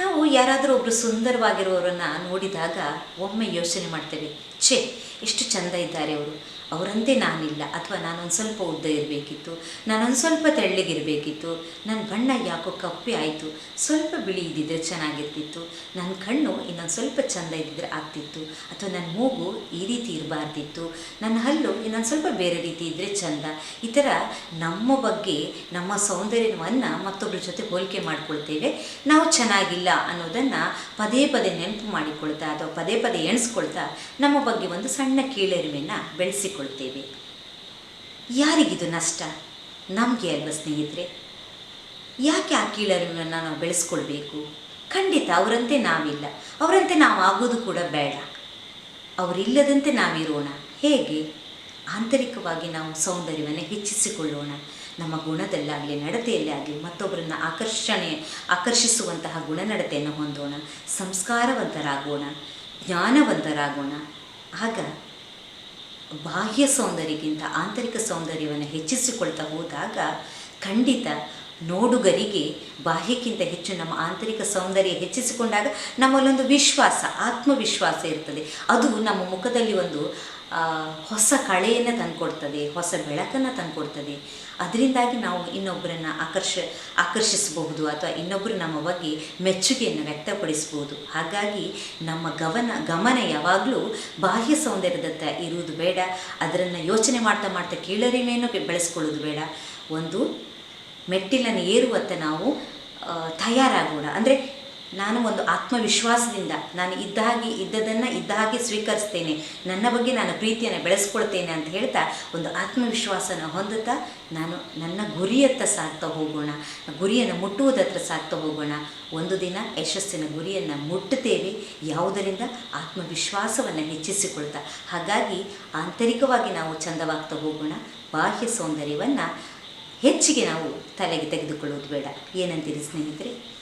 ನಾವು ಯಾರಾದರೂ ಒಬ್ಬರು ಸುಂದರವಾಗಿರೋರನ್ನು ನೋಡಿದಾಗ ಒಮ್ಮೆ ಯೋಚನೆ ಮಾಡ್ತೇವೆ, ಛೇ, ಎಷ್ಟು ಚಂದ ಇದ್ದಾರೆ ಅವರು. ಅವರಂತೆ ನಾನಿಲ್ಲ. ಅಥವಾ ನಾನೊಂದು ಸ್ವಲ್ಪ ಉದ್ದ ಇರಬೇಕಿತ್ತು, ನಾನೊಂದು ಸ್ವಲ್ಪ ತೆಳ್ಳಗಿರಬೇಕಿತ್ತು ನನ್ನ ಬಣ್ಣ ಯಾಕೋ ಕಪ್ಪೆ ಆಯಿತು, ಸ್ವಲ್ಪ ಬಿಳಿ ಇದ್ದಿದ್ರೆ ಚೆನ್ನಾಗಿರ್ತಿತ್ತು ನನ್ನ ಕಣ್ಣು ಇನ್ನೊಂದು ಸ್ವಲ್ಪ ಚಂದ ಇದ್ದಿದ್ರೆ ಆಗ್ತಿತ್ತು, ಅಥವಾ ನನ್ನ ಮೂಗು ಈ ರೀತಿ ಇರಬಾರ್ದಿತ್ತು ನನ್ನ ಹಲ್ಲು ಇನ್ನೊಂದು ಸ್ವಲ್ಪ ಬೇರೆ ರೀತಿ ಇದ್ದರೆ ಚಂದ. ಈ ಥರ ನಮ್ಮ ಬಗ್ಗೆ, ನಮ್ಮ ಸೌಂದರ್ಯವನ್ನು ಮತ್ತೊಬ್ಬರ ಜೊತೆ ಹೋಲಿಕೆ ಮಾಡಿಕೊಳ್ತೇವೆ. ನಾವು ಚೆನ್ನಾಗಿಲ್ಲ ಅನ್ನೋದನ್ನು ಪದೇ ಪದೇ ನೆನಪು ಮಾಡಿಕೊಳ್ತಾ ಅಥವಾ ಪದೇ ಪದೇ ಎಣಿಸ್ಕೊಳ್ತಾ ನಮ್ಮ ಬಗ್ಗೆ ಒಂದು ಸಣ್ಣ ಕೀಳರಿಮೆಯನ್ನು ಬೆಳೆಸಿಕೊಳ್ತೇವೆ. ಯಾರಿಗಿದು ನಷ್ಟ? ನಮಗೆ ಅಲ್ವ ಸ್ನೇಹಿತರೆ? ಯಾಕೆ ಆ ಕೀಳರಿಮೆಯನ್ನು ನಾವು ಬೆಳೆಸ್ಕೊಳ್ಬೇಕು? ಖಂಡಿತ ಅವರಂತೆ ನಾವಿಲ್ಲ. ಅವರಂತೆ ನಾವು ಆಗೋದು ಕೂಡ ಬೇಡ. ಅವರಿಲ್ಲದಂತೆ ನಾವಿರೋಣ. ಹೇಗೆ? ಆಂತರಿಕವಾಗಿ ನಾವು ಸೌಂದರ್ಯವನ್ನು ಹೆಚ್ಚಿಸಿಕೊಳ್ಳೋಣ. ನಮ್ಮ ಗುಣದಲ್ಲಾಗಲಿ ನಡತೆಯಲ್ಲೇ ಆಗಲಿ ಮತ್ತೊಬ್ಬರನ್ನು ಆಕರ್ಷಣೆ, ಆಕರ್ಷಿಸುವಂತಹ ಗುಣನಡತೆಯನ್ನು ಹೊಂದೋಣ, ಸಂಸ್ಕಾರವಂತರಾಗೋಣ, ಜ್ಞಾನವಂತರಾಗೋಣ. ಆಗ ಬಾಹ್ಯ ಸೌಂದರ್ಯಕ್ಕಿಂತ ಆಂತರಿಕ ಸೌಂದರ್ಯವನ್ನು ಹೆಚ್ಚಿಸಿಕೊಳ್ತಾ ಹೋದಾಗ ಖಂಡಿತ ನೋಡುಗರಿಗೆ ಬಾಹ್ಯಕ್ಕಿಂತ ಹೆಚ್ಚು ನಮ್ಮ ಆಂತರಿಕ ಸೌಂದರ್ಯ ಹೆಚ್ಚಿಸಿಕೊಂಡಾಗ ನಮ್ಮಲ್ಲೊಂದು ವಿಶ್ವಾಸ, ಆತ್ಮವಿಶ್ವಾಸ ಇರ್ತದೆ. ಅದು ನಮ್ಮ ಮುಖದಲ್ಲಿ ಒಂದು ಹೊಸ ಕಳೆಯನ್ನು ತಂದುಕೊಡ್ತದೆ, ಹೊಸ ಬೆಳಕನ್ನು ತಂದುಕೊಡ್ತದೆ. ಅದರಿಂದಾಗಿ ನಾವು ಇನ್ನೊಬ್ಬರನ್ನು ಆಕರ್ಷ, ಆಕರ್ಷಿಸಬಹುದು ಅಥವಾ ಇನ್ನೊಬ್ಬರು ನಮ್ಮ ಬಗ್ಗೆ ಮೆಚ್ಚುಗೆಯನ್ನು ವ್ಯಕ್ತಪಡಿಸ್ಬೋದು ಹಾಗಾಗಿ ನಮ್ಮ ಗಮನ ಗಮನ ಯಾವಾಗಲೂ ಬಾಹ್ಯ ಸೌಂದರ್ಯದತ್ತ ಇರುವುದು ಬೇಡ. ಅದನ್ನು ಯೋಚನೆ ಮಾಡ್ತಾ ಮಾಡ್ತಾ ಕೀಳರಿಮೆಯನ್ನು ಬೆಳೆಸ್ಕೊಳ್ಳೋದು ಬೇಡ. ಒಂದು ಮೆಟ್ಟಿಲನ್ನು ಏರುವತ್ತ ನಾವು ತಯಾರಾಗೋಣ. ಅಂದರೆ ನಾನು ಒಂದು ಆತ್ಮವಿಶ್ವಾಸದಿಂದ ನಾನು ಇದ್ದ ಹಾಗೆ ಇದ್ದದನ್ನು ಇದ್ದ ಹಾಗೆ ಸ್ವೀಕರಿಸ್ತೇನೆ. ನನ್ನ ಬಗ್ಗೆ ನಾನು ಪ್ರೀತಿಯನ್ನು ಬೆಳೆಸ್ಕೊಳ್ತೇನೆ ಅಂತ ಹೇಳ್ತಾ ಒಂದು ಆತ್ಮವಿಶ್ವಾಸನ ಹೊಂದುತ್ತಾ ನಾನು ನನ್ನ ಗುರಿಯತ್ತ ಸಾಗ್ತಾ ಹೋಗೋಣ. ಗುರಿಯನ್ನು ಮುಟ್ಟುವುದತ್ರ ಸಾಗ್ತಾ ಹೋಗೋಣ. ಒಂದು ದಿನ ಯಶಸ್ಸಿನ ಗುರಿಯನ್ನು ಮುಟ್ಟುತ್ತೇವೆ. ಯಾವುದರಿಂದ? ಆತ್ಮವಿಶ್ವಾಸವನ್ನು ಹೆಚ್ಚಿಸಿಕೊಳ್ತಾ. ಹಾಗಾಗಿ ಆಂತರಿಕವಾಗಿ ನಾವು ಚಂದವಾಗ್ತಾ ಹೋಗೋಣ. ಬಾಹ್ಯ ಸೌಂದರ್ಯವನ್ನು ಹೆಚ್ಚಿಗೆ ನಾವು ತಲೆಗೆ ತೆಗೆದುಕೊಳ್ಳೋದು ಬೇಡ. ಏನಂತೀರಿ ಸ್ನೇಹಿತರೆ?